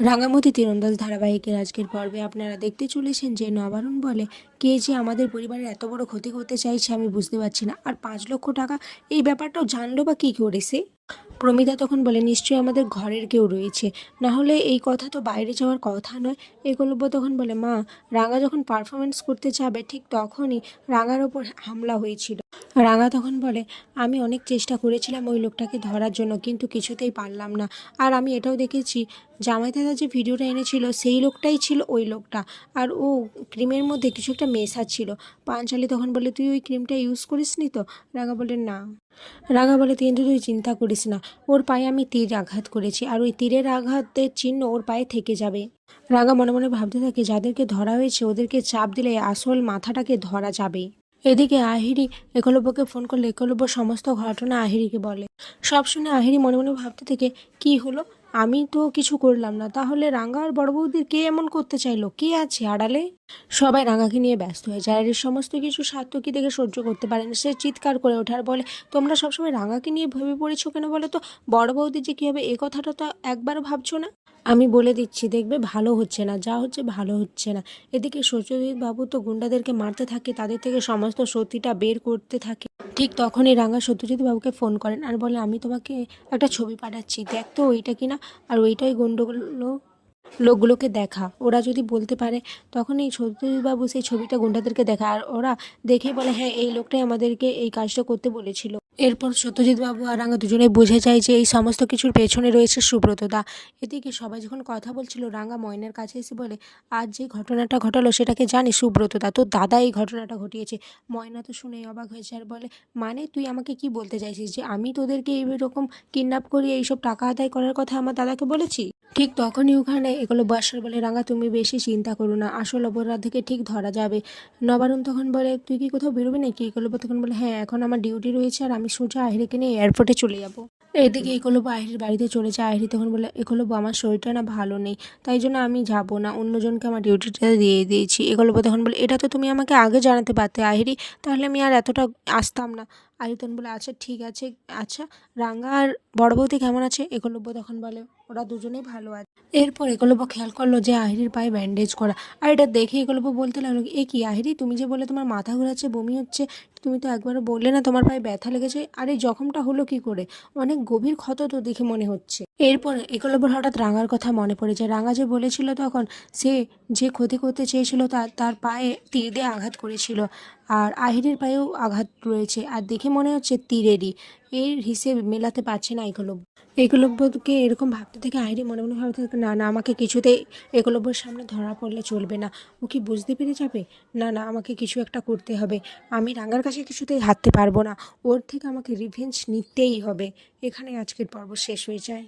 রাঙামতি তীরন্দাজ ধারাবাহিকের আজকের পর্বে আপনারা দেখতে চলেছেন যে নবারুণ বলে কে যে আমাদের পরিবারের এত বড় ক্ষতি করতে চাইছে আমি বুঝতে পারছি না। আর পাঁচ লক্ষ টাকা, এই ব্যাপারটাও জানলো বা কী করে সে প্রমিতা তখন বলে, নিশ্চয়ই আমাদের ঘরের কেউ রয়েছে। না হলে এই কথা তো বাইরে যাওয়ার কথা নয়। একলব্য তখন বলে, মা, রাঙা যখন পারফরমেন্স করতে যাবে, ঠিক তখনই রাঙার ওপর হামলা হয়েছিল। রাঙা তখন বলে, আমি অনেক চেষ্টা করেছিলাম ওই লোকটাকে ধরার জন্য, কিন্তু কিছুতেই পারলাম না। আর আমি এটাও দেখেছি, জামাই দাদা যে ভিডিওটা এনেছিল, সেই লোকটাই ছিল ওই লোকটা। আর ও ক্রিমের মধ্যে কিছু একটা মেশা ছিল। পাঞ্চালি তখন বলে, তুই ওই ক্রিমটা ইউজ করিসনি তো? রাঙা বলে, না। রাঙা বলে কিন্তু তুই চিন্তা করিস না। ওর পায়ে আমি তীর আঘাত করেছি আর ওই তীরের আঘাতের চিহ্ন ওর পায়ে থেকে যাবে। রাগা মনে মনে ভাবতে থাকে, যাদেরকে ধরা হয়েছে ওদেরকে চাপ দিলে আসল মাথাটাকে ধরা যাবে। এদিকে আহিরি একলব্যকে ফোন করলে একলব্য সমস্ত ঘটনা আহিরিকে বলে। সব শুনে আহিরি মনে মনে ভাবতে থেকে, কি হলো? আমি তো কিছু করলাম না। তাহলে রাঙ্গা আর বড় বৌদির কে এমন করতে চাইলো? কে আছে আড়ালে? সবাই রাঙ্গাকে নিয়ে ব্যস্ত হয়ে যায়। আর এর সমস্ত কিছু স্বার্থ সার্থকী দেখে সহ্য করতে পারে না। সে চিৎকার করে ওঠার বলে, তোমরা সবসময় রাঙ্গাকে নিয়ে ভেবে পড়েছো কেন বলে তো? বড় বৌদি যে কী হবে এ কথাটা তো একবার ভাবছ না? আমি বলে দিচ্ছি, দেখবে ভালো হচ্ছে না, যা হচ্ছে ভালো হচ্ছে না। এদিকে সত্যজিৎ বাবু তো গুন্ডাদেরকে মারতে থাকে, তাদের থেকে সমস্ত সত্যিটা বের করতে থাকে। ঠিক তখনই রাঙা সত্যজিৎ বাবুকে ফোন করেন আর বলে, আমি তোমাকে একটা ছবি পাঠাচ্ছি, দেখ তো ওইটা কিনা? আর ওইটাই গন্ডগোল, লোকগুলোকে দেখা। ওরা যদি বলতে পারে তখন এই সত্যজিৎবাবু সেই ছবিটা গুন্ডাদেরকে দেখা। আর ওরা দেখেই বলে হ্যাঁ এই লোকটাই আমাদেরকে এই কাজটা করতে বলেছিল। এরপর সত্যজিৎ বাবু আর রাঙা দুজনে বুঝে যায় যে এই সমস্ত কিছুর পেছনে রয়েছে সুব্রত দা। এদিকে সবাই যখন কথা বলছিল, রাঙা ময়নার কাছে এসে বলে, আজ যে ঘটনাটা ঘটালো সেটাকে জানি সুব্রত দা তো দাদা এই ঘটনাটা ঘটিয়েছে। ময়না তো শুনে অবাক হয়েছে আর বলে মানে তুই আমাকে কি বলতে চাইছিস যে আমি তোদেরকে এইরকম কিডন্যাপ করিয়ে এইসব টাকা আদায় করার কথা আমার দাদাকে বলেছি? ঠিক তখনই ওখানে এগুলো বাসার বলে, রাঙা তুমি বেশি চিন্তা করো না, আসল অপরাধীকে ঠিক ধরা যাবে। নবারুণ তখন বলে, তুই কি কোথাও বেরোবি নাকি? একলব্য তখন বলে হ্যাঁ এখন আমার ডিউটি রয়েছে আর আমি সোজা আহিরিকে নিয়ে এয়ারপোর্টে চলে যাব। এদিকে একলব্য আহিরির বাড়িতে চলে যায়। আহিরি তখন বলে একলব্য আমার শরীরটা না ভালো নেই, তাই জন্য আমি যাব না, অন্যজনকে আমার ডিউটিটা দিয়ে দিয়েছি। একলব্য তখন বলে, এটা তো তুমি আমাকে আগে জানাতে পারতে আহিরি, তাহলে আমি আর এতটা আসতাম না। আহিরি তখন বলে আচ্ছা ঠিক আছে আচ্ছা রাঙ্গা আর বড় বৌদি কেমন আছে? একলব্য তখন বলে ওরা দুজনেই ভালো আছে। এরপর একলব্য খেয়াল করল যে আহিরির পায়ে ব্যান্ডেজ করা। আর এটা দেখে এগুলো বলতে লাগল, এ কি, আহিরি, তুমি যে বলে তোমার মাথা ঘোরাচ্ছে, বমি হচ্ছে তুমি তো একবারও বললে না তোমার পায়ে ব্যথা লেগেছে, আর এই জখমটা হলো কি করে? অনেক গভীর ক্ষত তো দেখে মনে হচ্ছে। এরপর একলব্যর হঠাৎ রাঙার কথা মনে পড়ে যায়। রাঙা যে বলেছিল তখন, সে যে ক্ষতি করতে চেয়েছিল তার তার পায়ে তীর দিয়ে আঘাত করেছিল, আর আহিরের পায়েও আঘাত রয়েছে, আর দেখে মনে হচ্ছে তীরেরই। এর হিসেব মেলাতে পারছে না একলব্য। একলব্যকে এরকম ভাবতে থেকে আহিরি মনে মনে ভাবতে থাকে, না না, আমাকে কিছুতে একলব্যর সামনে ধরা পড়লে চলবে না। ও কি বুঝতে পেরে যাবে? না না, আমাকে কিছু একটা করতে হবে। আমি রাঙার কাছে কিছুতেই হারতে পারব না। ওর থেকে আমাকে রিভেঞ্জ নিতেই হবে। এখানে আজকের পর্ব শেষ হয়ে যায়।